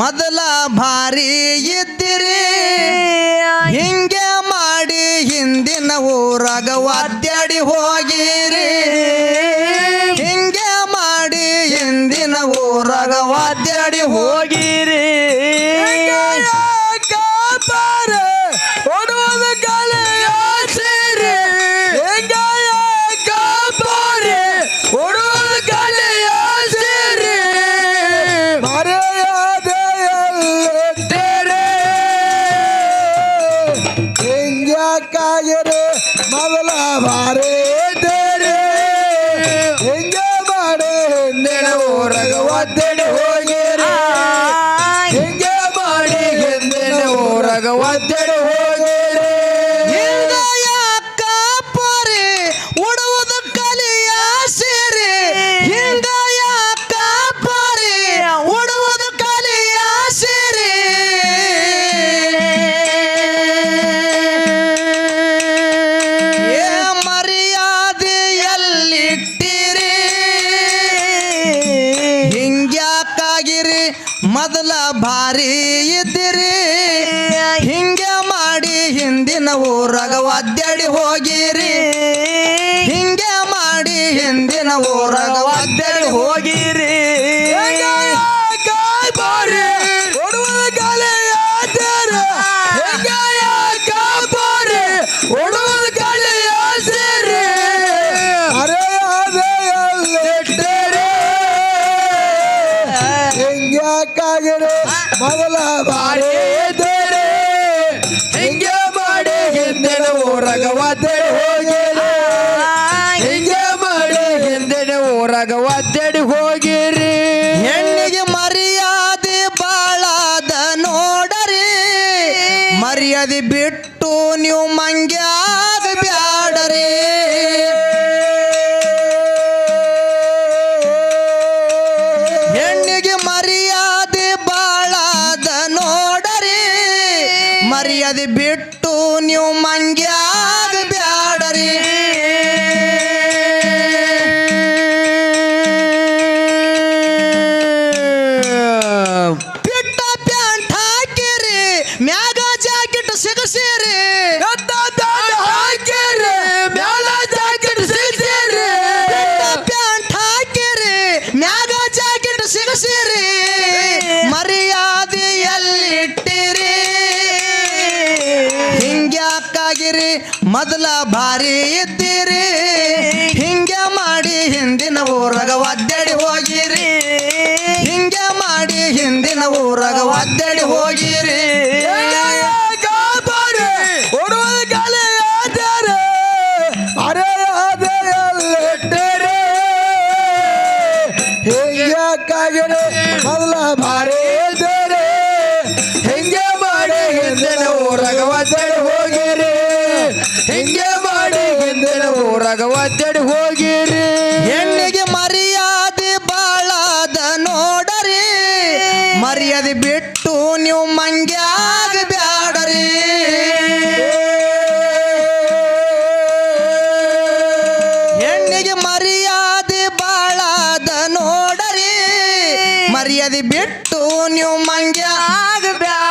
ಮೊದಲ ಭಾರಿ ಇದ್ದಿರಿ ಹಿಂಗೆ ಮಾಡಿ ಹಿಂದಿನ ಊರಾಗ ವಾದ್ಯಾಡಿ ಹೋಗಿರಿ. ಬಾರಿ ಇದ್ದೀರಿ ಹಿಂಗ ಮಾಡಿ ಹಿಂದಿನ ಊರಾಗ ಒದ್ದಡಿ ಹೋಗಿರಿ. ಹಿಂಗ ಮಾಡಿ ಹಿಂದಿನ ಊರಾಗ ಒದ್ದಡಿ ಮೊದಲ ಭಾರಿ ಇದ್ದಿರಿ. ಹಿಂಗೆ ಮಾಡಿ ಹಿಂದಿನ ಊರಾಗ ಒದ್ದಾಡಿ ಹೋಗಿರಿ ಹಿಂಗೆ ಮಾಡಿ ಹಿಂದಿನ ಊರಾಗ ಒದ್ದಾಡಿ ಹೋಗಿರಿ. ಹಿಂಗ್ಯಾಕಾಗಿರಿ ಮೊದಲ ಬಾರಿ ದೇರೆ ಹಿಂಗೆ ಮಾಡಿ ಹಿಂದಿನ ಊರಾಗ ಒದ್ದಡಿ ಹೋಗಿರಿ ಹಿಂಗೆ ಮಾಡಿ ಹಿಂದಿನ ಊರಾಗ ಒದ್ದಡಿ ಹೋಗಿರಿ ಮರ್ಯಾದೆ ಬಿಟ್ಟು ನೀವು ಮಂಗ್ಯಾಗ ಬ್ಯಾಡರಿ. ಹಿಂಗ್ಯಾಕಾಗಿರಿ ಮೊದಲ ಭಾರಿ ಇದ್ದೀರಿ ಹಿಂಗೆ ಮಾಡಿ ಹಿಂದಿನ ಊರಾಗ ಒದ್ದಡಿ ಹೋಗಿರಿ. ಹಿಂಗೆ ಮಾಡಿ ಹಿಂದಿನ ಊರಾಗ ಒದ್ದಡಿ ಹೋಗಿರಿ. ಮೊದಲ ಭಾರಿ ಇದ್ದೀರಿ ಹಿಂಗೆ ಮಾಡಿ ಹಿಂದಿನ ಊರಾಗ ಒದ್ದಡಿ ಹಿಂಗೆ ಮಾಡಿ ಹಿಂದಿನ ಊರಾಗ ಒದ್ದಡಿ ಹೋಗಿರಿ ಹೆಣ್ಣಿಗೆ ಮರ್ಯಾದೆ ಬಾಳದ ನೋಡರಿ ಮರ್ಯಾದೆ ಬಿಟ್ಟು ನೀವು ಮಂಗ್ಯಾಗ ಬ್ಯಾಡರಿ ಹೆಣ್ಣಿಗೆ ಮರ್ಯಾದೆ ಬಾಳದ ನೋಡರಿ ಮರ್ಯಾದೆ ಬಿಟ್ಟು ನೀವು ಮಂಗ್ಯಾಗ ಬ್ಯಾಡರಿ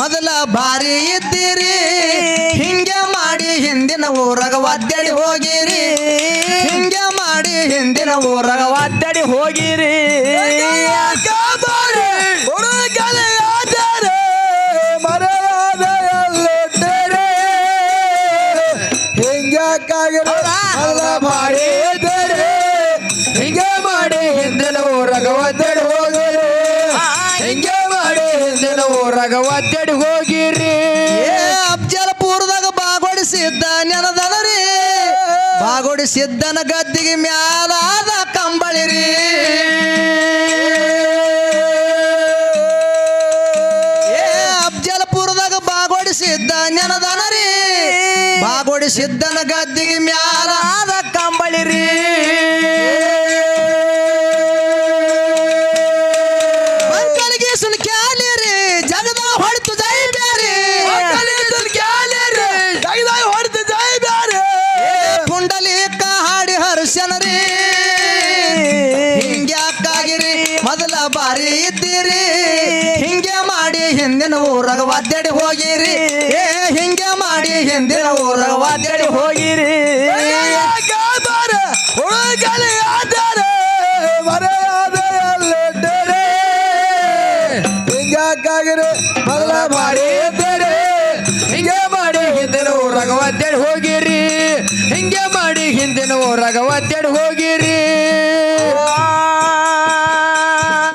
ಮೊದಲ ಬಾರಿ ಇದ್ದೀರಿ ಹಿಂಗೆ ಮಾಡಿ ಹಿಂದಿನ ಊರಾಗ ವಾದ್ಯಡಿ ಹೋಗಿರಿ. ಹಿಂಗೆ ಮಾಡಿ ಹಿಂದಿನ ಊರಾಗ ವಾದ್ಯಡಿ ಹೋಗಿರಿ ಹಿಂಗೆ ಮಾಡಿ ಹಿಂದಿನ ಊರಾಗ ಒದ್ದಡಿ ಹಿಂದಿನ ಒದ್ದಡಿ ಹೋಗಿರಿ. ಏ ಬಾಗೋಡಿ ಬಾಗೊಡಿಸಿದ್ದ ನೆನದನರಿ ಬಾಗೊಡಿಸಿದ್ದನ ಗದ್ದಿಗೆ ಮ್ಯಾಲಾದ ಕಂಬಳಿರಿ. ಏ ಬಾಗೋಡಿ ಬಾಗೊಡಿಸಿದ್ದ ನೆನದನರಿ ಬಾಗೊಡಿಸಿದ್ದನ ಗದ್ದಿಗೆ ಮ್ಯಾಲಾದ ಮೊದಲ ಬಾರಿ ಇದ್ದೀರಿ. ಹಿಂಗೆ ಮಾಡಿ ಹಿಂದಿನ ಊರಾಗ ವಾದ್ಯಡಿ ಹೋಗಿರಿ. ಏ, ಹಿಂಗೆ ಮಾಡಿ ಹಿಂದಿನ ಊರಾಗ ವಾದ್ಯಡಿ ಹೋಗಿರಿ. ಹಿಂಗೆ ಮಾಡಿ ಹಿಂದಿನ ಊರಾಗ ಒದ್ದಾಡಿ ಹೋಗಿರಿ. ಹಿಂಗೆ ಮಾಡಿ ಹಿಂದಿನ ಊರಾಗ ಒದ್ದಾಡಿ ಹೋಗಿರಿ.